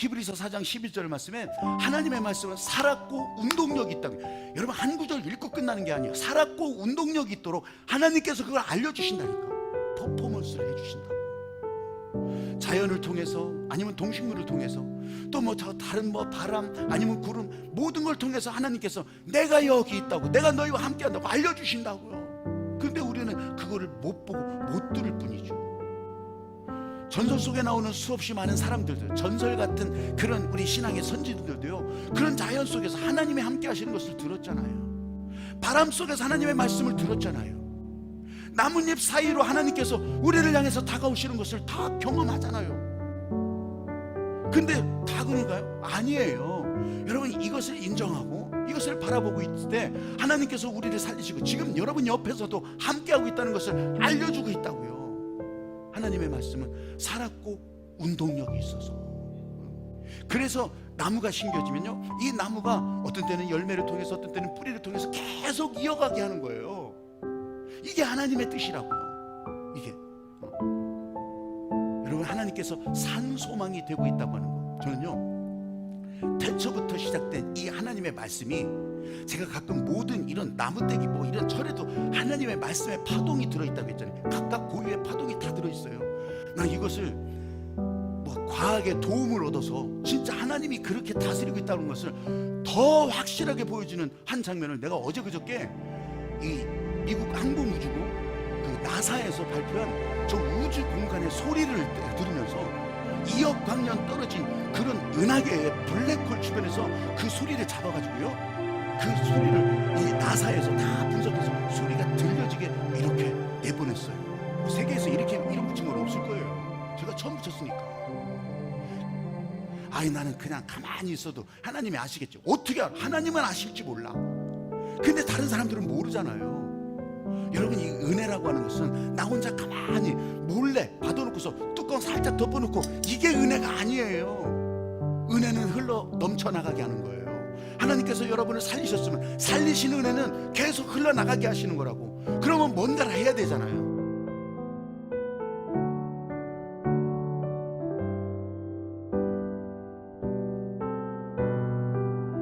히브리서 4장 12절 말씀에 하나님의 말씀은 살았고 운동력이 있다고. 여러분 한 구절 읽고 끝나는 게 아니에요. 살았고 운동력이 있도록 하나님께서 그걸 알려주신다니까. 퍼포먼스를 해주신다. 자연을 통해서 아니면 동식물을 통해서 또 뭐 다른 뭐 바람 아니면 구름 모든 걸 통해서 하나님께서 내가 여기 있다고 내가 너희와 함께 한다고 알려주신다고요. 근데 우리는 그거를 못 보고 못 들을 뿐이죠. 전설 속에 나오는 수없이 많은 사람들도 전설 같은 그런 우리 신앙의 선지들도요 그런 자연 속에서 하나님이 함께 하시는 것을 들었잖아요. 바람 속에서 하나님의 말씀을 들었잖아요. 나뭇잎 사이로 하나님께서 우리를 향해서 다가오시는 것을 다 경험하잖아요. 근데 다 그런가요? 아니에요. 여러분 이것을 인정하고 이것을 바라보고 있을 때 하나님께서 우리를 살리시고 지금 여러분 옆에서도 함께하고 있다는 것을 알려주고 있다고요 하나님의 말씀은 살았고 운동력이 있어서. 그래서 나무가 심겨지면요 이 나무가 어떤 때는 열매를 통해서 어떤 때는 뿌리를 통해서 계속 이어가게 하는 거예요. 이게 하나님의 뜻이라고요. 이게. 어. 여러분 하나님께서 산 소망이 되고 있다고 하는 거. 저는요 태초부터 시작된 이 하나님의 말씀이 제가 가끔 모든 이런 나무떼기 뭐 이런 철에도 하나님의 말씀에 파동이 들어있다고 했잖아요. 각각 고유의 파동이 다 들어있어요. 나 이것을 뭐 과학의 도움을 얻어서 진짜 하나님이 그렇게 다스리고 있다는 것을 더 확실하게 보여주는 한 장면을 내가 어제 그저께 이 미국 항공우주국 그 나사에서 발표한 저 우주 공간의 소리를 들으면서 2억 광년 떨어진 그런 은하계의 블랙홀 주변에서 그 소리를 잡아가지고요. 그 소리를 이 나사에서 다 분석해서 처음 붙였으니까. 아이 나는 그냥 가만히 있어도 하나님이 아시겠죠 어떻게 알아? 하나님은 아실지 몰라. 근데 다른 사람들은 모르잖아요. 여러분 이 은혜라고 하는 것은 나 혼자 가만히 몰래 받아놓고서 뚜껑 살짝 덮어놓고 이게 은혜가 아니에요. 은혜는 흘러 넘쳐나가게 하는 거예요. 하나님께서 여러분을 살리셨으면 살리신 은혜는 계속 흘러나가게 하시는 거라고. 그러면 뭔가를 해야 되잖아요